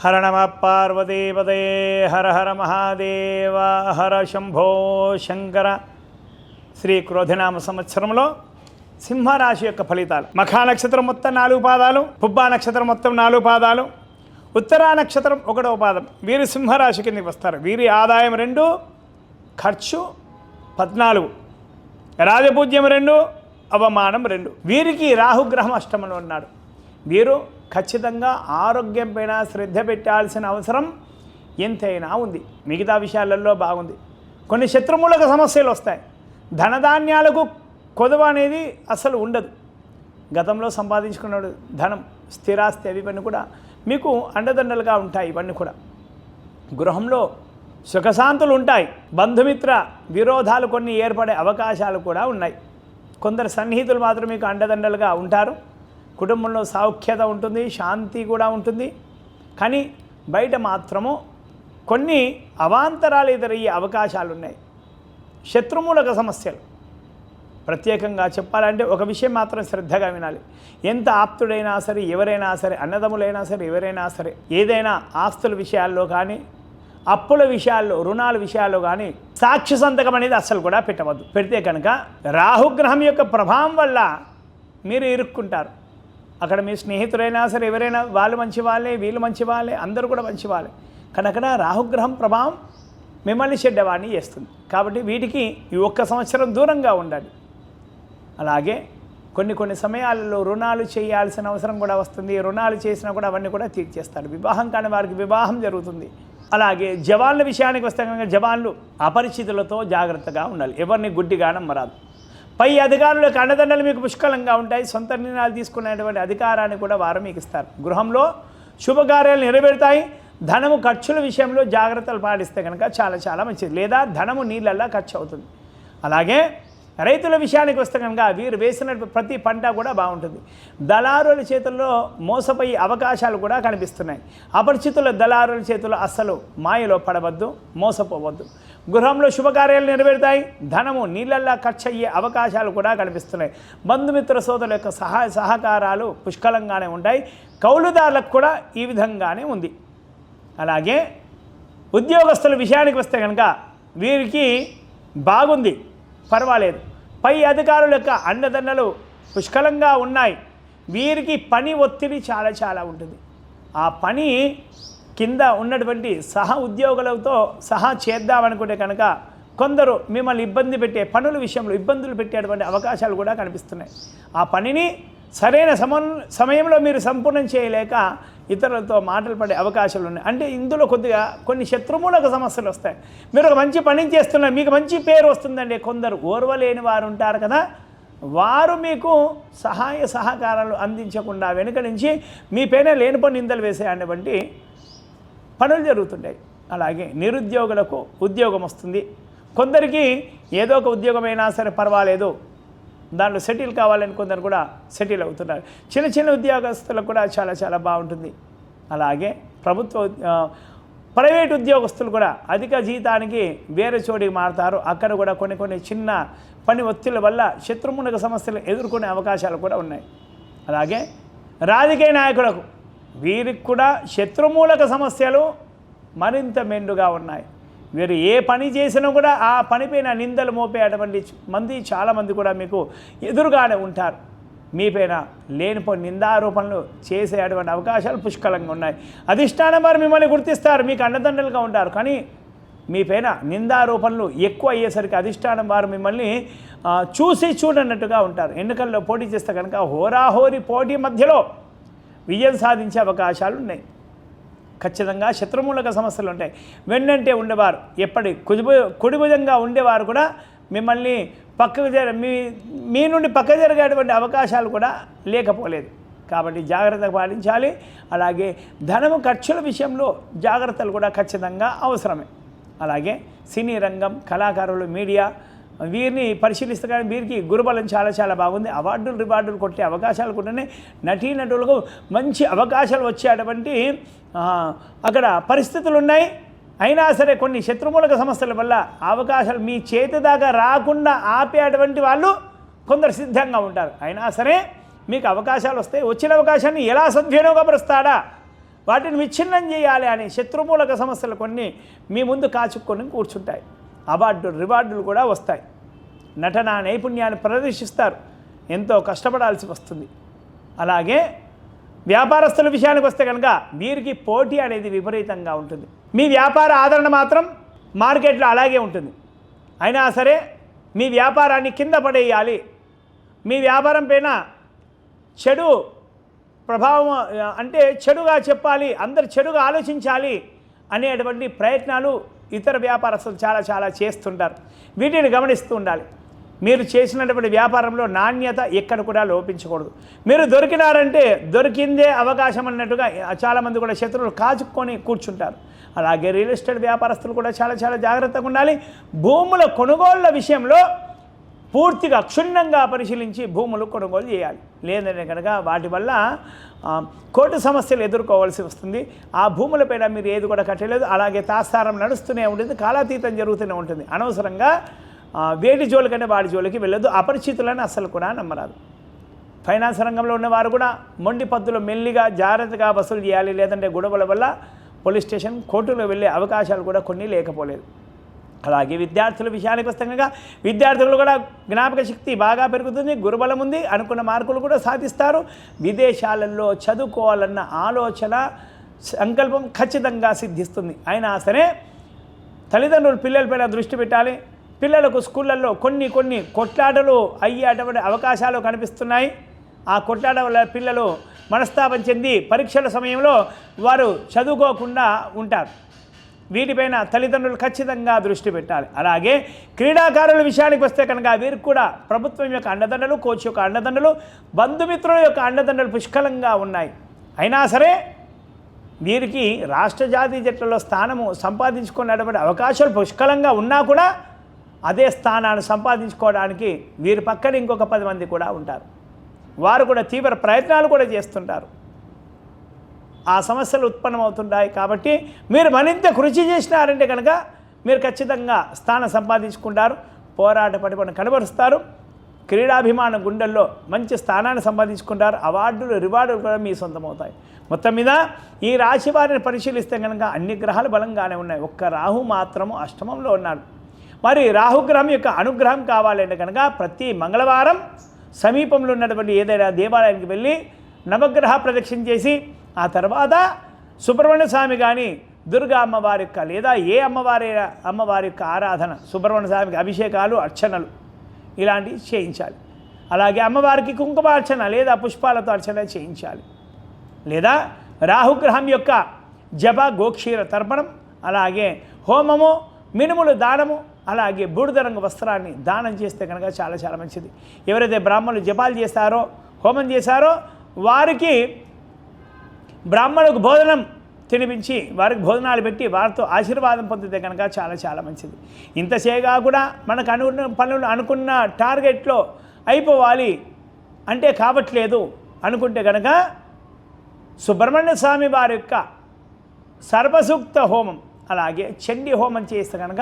హర నమ పార్వతీపదే హర హర మహాదేవ హర శంభో శంకర శ్రీ క్రోధినామ సంవత్సరంలో సింహరాశి యొక్క ఫలితాలు. మఖా నక్షత్రం మొత్తం నాలుగు పాదాలు పుబ్బా నక్షత్రం మొత్తం నాలుగు పాదాలు ఉత్తరా నక్షత్రం ఒకటవ పాదం. వీరి సింహరాశి కిందకి వస్తారు. వీరి ఆదాయం రెండు ఖర్చు పద్నాలుగు. రాజపూజ్యం రెండు అవమానం రెండు. వీరికి రాహుగ్రహం అష్టమంలో ఉన్నాడు. వీరు ఖచ్చితంగా ఆరోగ్యం పైన శ్రద్ధ పెట్టాల్సిన అవసరం ఎంతైనా ఉంది. మిగతా విషయాలలో బాగుంది. కొన్ని శత్రుమూలక సమస్యలు వస్తాయి. ధనధాన్యాలకు కొదవ అనేది అసలు ఉండదు. గతంలో సంపాదించుకున్నాడు ధనం స్థిరాస్తి అవి ఇవన్నీ కూడా మీకు అండదండలుగా ఉంటాయి ఇవన్నీ కూడా. గృహంలో సుఖశాంతులు ఉంటాయి. బంధుమిత్ర విరోధాలు కొన్ని ఏర్పడే అవకాశాలు కూడా ఉన్నాయి. కొందరు సన్నిహితులు మాత్రం మీకు అండదండలుగా ఉంటారు. కుటుంబంలో సౌఖ్యత ఉంటుంది శాంతి కూడా ఉంటుంది. కానీ బయట మాత్రము కొన్ని అవాంతరాలు ఎదురయ్యే అవకాశాలు ఉన్నాయి శత్రుమూలక సమస్యలు. ప్రత్యేకంగా చెప్పాలంటే ఒక విషయం మాత్రం శ్రద్ధగా వినాలి. ఎంత ఆప్తుడైనా సరే ఎవరైనా సరే అన్నదములైనా సరే ఎవరైనా సరే ఏదైనా ఆస్తుల విషయాల్లో కానీ అప్పుల విషయాల్లో రుణాల విషయాల్లో కానీ సాక్షి సంతకం అనేది అస్సలు కూడా పెట్టవద్దు. పెడితే కనుక రాహుగ్రహం యొక్క ప్రభావం వల్ల మీరు ఇరుక్కుంటారు. అక్కడ మీ స్నేహితులైనా సరే ఎవరైనా వాళ్ళు మంచి వాళ్ళే వీళ్ళు మంచి వాళ్ళే అందరూ కూడా మంచి వాళ్ళే కానీ అక్కడ రాహుగ్రహం ప్రభావం మిమ్మల్ని చెడ్డవాణి చేస్తుంది. కాబట్టి వీటికి ఈ ఒక్క సంవత్సరం దూరంగా ఉండాలి అలాగే కొన్ని కొన్ని సమయాలలో రుణాలు చేయాల్సిన అవసరం కూడా వస్తుంది. రుణాలు చేసినా కూడా అవన్నీ కూడా తీర్చేస్తాడు వివాహం కాని వారికి వివాహం జరుగుతుంది. అలాగే జవాన్ల విషయానికి వస్తే కనుక జవాన్లు అపరిచితులతో జాగ్రత్తగా ఉండాలి. ఎవరిని గుడ్డిగా నమ్మరాదు పై అధికారులకు అండదండలు మీకు పుష్కలంగా ఉంటాయి. సొంత నిర్ణయాలు తీసుకునేటువంటి అధికారాన్ని కూడా వారు మీకు ఇస్తారు. గృహంలో శుభకార్యాలు నెరవేరుతాయి. ధనము ఖర్చుల విషయంలో జాగ్రత్తలు పాటిస్తే కనుక చాలా చాలా మంచిది. లేదా ధనము నీళ్ళల్లా ఖర్చు అవుతుంది. అలాగే రైతుల విషయానికి వస్తే కనుక వీరు వేసిన ప్రతి పంట కూడా బాగుంటుంది. దళారుల చేతుల్లో మోసపోయే అవకాశాలు కూడా కనిపిస్తున్నాయి. అపరిచితుల దళారుల చేతుల్లో అస్సలు మాయలో పడవద్దు మోసపోవద్దు. గృహంలో శుభకార్యాలు నెరవేరుతాయి. ధనము నీళ్ళల్లా ఖర్చు అయ్యే అవకాశాలు కూడా కనిపిస్తున్నాయి. బంధుమిత్ర సోదరుల యొక్క సహాయ సహకారాలు పుష్కలంగానే ఉంటాయి. కౌలుదారులకు కూడా ఈ విధంగానే ఉంది. అలాగే ఉద్యోగస్తుల విషయానికి వస్తే కనుక వీరికి బాగుంది. పర్వాలేదు. పై అధికారుల యొక్క అండదండలు పుష్కలంగా ఉన్నాయి. వీరికి పని ఒత్తిడి చాలా చాలా ఉంటుంది. ఆ పని కింద ఉన్నటువంటి సహ ఉద్యోగులతో సహా చేద్దామనుకుంటే కనుక కొందరు మిమ్మల్ని ఇబ్బంది పెట్టే పనుల విషయంలో ఇబ్బందులు పెట్టేటువంటి అవకాశాలు కూడా కనిపిస్తున్నాయి. ఆ పనిని సరైన సమన్ సమయంలో మీరు సంపూర్ణం చేయలేక ఇతరులతో మాటలు పడే అవకాశాలు ఉన్నాయి. అంటే ఇందులో కొద్దిగా కొన్ని శత్రుమూలక సమస్యలు వస్తాయి. మీరు ఒక మంచి పని చేస్తున్నారు మీకు మంచి పేరు వస్తుందండి కొందరు. ఓర్వలేని వారు ఉంటారు కదా. వారు మీకు సహాయ సహకారాలు అందించకుండా వెనుక నుంచి మీ పైన లేనిపోని నిందలు వేసేటువంటి పనులు జరుగుతుంటాయి. అలాగే నిరుద్యోగులకు ఉద్యోగం వస్తుంది. కొందరికి ఏదో ఒక ఉద్యోగమైనా సరే పర్వాలేదు. దాంట్లో సెటిల్ కావాలని కొందరు కూడా సెటిల్ అవుతున్నారు. చిన్న చిన్న ఉద్యోగస్తులకు కూడా చాలా చాలా బాగుంటుంది. అలాగే ప్రభుత్వ ప్రైవేట్ ఉద్యోగస్తులు కూడా అధిక జీతానికి వేరే చోటికి మారుతారు. అక్కడ కూడా కొన్ని కొన్ని చిన్న పని ఒత్తిళ్ళ వల్ల శత్రుమునక సమస్యలు ఎదుర్కొనే అవకాశాలు కూడా ఉన్నాయి. అలాగే రాజకీయ నాయకులకు వీరికి కూడా శత్రుమూలక సమస్యలు మరింత మెండుగా ఉన్నాయి. వీరు ఏ పని చేసినా కూడా ఆ పనిపైన నిందలు మోపే అటువంటి మంది చాలామంది కూడా మీకు ఎదురుగానే ఉంటారు. మీపైన లేనిపో నిందారోపణలు చేసేటువంటి అవకాశాలు పుష్కలంగా ఉన్నాయి. అధిష్టానం వారు మిమ్మల్ని గుర్తిస్తారు మీకు అండదండలుగా ఉంటారు. కానీ మీపైన నిందారోపణలు ఎక్కువ అయ్యేసరికి అధిష్టానం వారు మిమ్మల్ని చూసి చూడనట్టుగా ఉంటారు. ఎన్నికల్లో పోటీ చేస్తే కనుక హోరాహోరి పోటీ మధ్యలో విజయం సాధించే అవకాశాలు ఉన్నాయి ఖచ్చితంగా శత్రుమూలక సమస్యలు ఉంటాయి. వెన్నంటే ఉండేవారు. ఎప్పటి కుదిభు కుడిభుజంగా ఉండేవారు కూడా మిమ్మల్ని పక్కకు జర మీ మీ నుండి పక్క జరిగేటువంటి అవకాశాలు కూడా లేకపోలేదు. కాబట్టి జాగ్రత్త పాటించాలి. అలాగే ధనము ఖర్చుల విషయంలో జాగ్రత్తలు కూడా ఖచ్చితంగా అవసరమే. అలాగే సినీ రంగం కళాకారులు మీడియా వీరిని పరిశీలిస్తే కానీ వీరికి గురుబలం చాలా చాలా బాగుంది. అవార్డులు రివార్డులు కొట్టే అవకాశాలు కూడానే నటీనటులకు మంచి అవకాశాలు వచ్చేటువంటి అక్కడ పరిస్థితులు ఉన్నాయి. అయినా సరే కొన్ని శత్రుమూలక సమస్యల వల్ల అవకాశాలు మీ చేతి దాకా రాకుండా ఆపేటువంటి వాళ్ళు కొందరు సిద్ధంగా ఉంటారు. అయినా సరే మీకు అవకాశాలు వస్తాయి వచ్చిన అవకాశాన్ని ఎలా సద్వినియోగపరుస్తాడా? వాటిని విచ్ఛిన్నం చేయాలి అనే శత్రుమూలక సమస్యలు కొన్ని మీ ముందు కాచుకొని కూర్చుంటాయి. అవార్డు రివార్డులు కూడా వస్తాయి. నటన నైపుణ్యాన్ని ప్రదర్శిస్తారు. ఎంతో కష్టపడాల్సి వస్తుంది. అలాగే వ్యాపారస్తుల విషయానికి వస్తే కనుక వీరికి పోటీ అనేది విపరీతంగా ఉంటుంది. మీ వ్యాపార ఆదరణ మాత్రం మార్కెట్లో అలాగే ఉంటుంది. అయినా సరే మీ వ్యాపారాన్ని కింద పడేయాలి. మీ వ్యాపారం పైన చెడు ప్రభావం అంటే చెడుగా చెప్పాలి అందరు చెడుగా ఆలోచించాలి. అనేటువంటి ప్రయత్నాలు ఇతర వ్యాపారస్తులు చాలా చాలా చేస్తుంటారు. వీటిని గమనిస్తూ ఉండాలి. మీరు చేసినటువంటి వ్యాపారంలో నాణ్యత ఎక్కడ కూడా లోపించకూడదు. మీరు దొరికినారంటే దొరికిందే అవకాశం అన్నట్టుగా చాలామంది కూడా శత్రువులు కాచుకొని కూర్చుంటారు. అలాగే రియల్ ఎస్టేట్ వ్యాపారస్తులు కూడా చాలా చాలా జాగ్రత్తగా ఉండాలి. భూముల కొనుగోళ్ళ విషయంలో పూర్తిగా క్షుణ్ణంగా పరిశీలించి భూములు కొనుగోలు చేయాలి. లేదంటే కనుక వాటి వల్ల కోర్టు సమస్యలు ఎదుర్కోవాల్సి వస్తుంది. ఆ భూములపైన మీరు ఏది కూడా కట్టలేదు. అలాగే తాస్తారం నడుస్తూనే ఉంటుంది. కాలాతీతం జరుగుతూనే ఉంటుంది. అనవసరంగా వేడి జోలు కంటే వాడి జోలికి వెళ్ళదు అపరిచితులను అసలు కూడా నమ్మరాదు. ఫైనాన్స్ రంగంలో ఉన్నవారు కూడా మొండి పద్దులు మెల్లిగా జాగ్రత్తగా వసూలు చేయాలి. లేదంటే గొడవల వల్ల పోలీస్ స్టేషన్ కోర్టులో వెళ్ళే అవకాశాలు కూడా కొన్ని లేకపోలేదు. అలాగే విద్యార్థుల విషయానికి వస్తుండగా విద్యార్థులు కూడా జ్ఞాపక శక్తి బాగా పెరుగుతుంది గురుబలం ఉంది అనుకున్న మార్కులు కూడా సాధిస్తారు. విదేశాలలో చదువుకోవాలన్న ఆలోచన సంకల్పం ఖచ్చితంగా సిద్ధిస్తుంది. అయినా సరే తల్లిదండ్రులు పిల్లలపైన దృష్టి పెట్టాలి. పిల్లలకు స్కూళ్ళల్లో కొన్ని కొన్ని కొట్లాటలు అయ్యేటువంటి అవకాశాలు కనిపిస్తున్నాయి. ఆ కొట్లాట వల్ల పిల్లలు మనస్తాపం చెంది పరీక్షల సమయంలో వారు చదువుకోకుండా ఉంటారు. వీటిపైన తల్లిదండ్రులు ఖచ్చితంగా దృష్టి పెట్టాలి. అలాగే క్రీడాకారుల విషయానికి వస్తే కనుక వీరికి కూడా ప్రభుత్వం యొక్క అండదండలు కోచ్ యొక్క అండదండలు బంధుమిత్రుల యొక్క అండదండలు పుష్కలంగా ఉన్నాయి. అయినా సరే వీరికి రాష్ట్ర జాతీయ జట్లలో స్థానము సంపాదించుకునేటువంటి అవకాశాలు పుష్కలంగా ఉన్నా కూడా అదే స్థానాన్ని సంపాదించుకోవడానికి వీరి పక్కన ఇంకొక పది మంది కూడా ఉంటారు. వారు కూడా తీవ్ర ప్రయత్నాలు కూడా చేస్తుంటారు. ఆ సమస్యలు ఉత్పన్నమవుతుంటాయి కాబట్టి మీరు మరింత కృషి చేసినారంటే కనుక మీరు ఖచ్చితంగా స్థానం సంపాదించుకుంటారు పోరాట పటిమను కనబరుస్తారు క్రీడాభిమాన గుండెల్లో మంచి స్థానాన్ని సంపాదించుకుంటారు అవార్డులు రివార్డులు కూడా మీ సొంతమవుతాయి. మొత్తం మీద ఈ రాశి వారిని పరిశీలిస్తే కనుక అన్ని గ్రహాలు బలంగానే ఉన్నాయి. ఒక్క రాహు మాత్రము అష్టమంలో ఉన్నాడు. మరి రాహుగ్రహం యొక్క అనుగ్రహం కావాలంటే కనుక ప్రతి మంగళవారం సమీపంలో ఉన్నటువంటి ఏదైనా దేవాలయానికి వెళ్ళి నవగ్రహ ప్రదక్షిణ చేసి ఆ తర్వాత సుబ్రహ్మణ్య స్వామి కానీ దుర్గా అమ్మవారి యొక్క లేదా ఏ అమ్మవారి అమ్మవారి యొక్క ఆరాధన సుబ్రహ్మణ్య స్వామికి అభిషేకాలు అర్చనలు ఇలాంటివి చేయించాలి. అలాగే అమ్మవారికి కుంకుమార్చన లేదా పుష్పాలతో అర్చన చేయించాలి. లేదా రాహుగ్రహం యొక్క జప గోక్షీర తర్పణం అలాగే హోమము మినుములు దానము అలాగే బూడిద రంగు వస్త్రాన్ని దానం చేస్తే కనుక చాలా చాలా మంచిది. ఎవరైతే బ్రాహ్మణులు జపాలు చేస్తారో హోమం చేశారో వారికి బ్రాహ్మణులకు భోజనం తినిపించి వారికి భోజనాలు పెట్టి వారితో ఆశీర్వాదం పొందితే కనుక చాలా చాలా మంచిది. ఇంత చేయగా కూడా మనకు అనుకున్న పనులు అనుకున్న టార్గెట్లో అయిపోవాలి అంటే కావట్లేదు అనుకుంటే కనుక సుబ్రహ్మణ్య స్వామి వారి యొక్క సర్వసూక్త హోమం అలాగే చండీ హోమం చేస్తే కనుక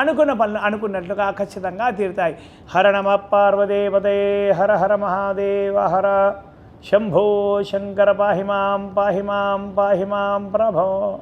అనుకున్న పనులు అనుకున్నట్లుగా ఖచ్చితంగా తీరుతాయి. హర నమ పార్వదేవదే హర హర మహాదేవ హర శంభో శంకర పాహి మాం పాహి మాం పాహి మాం ప్రభో.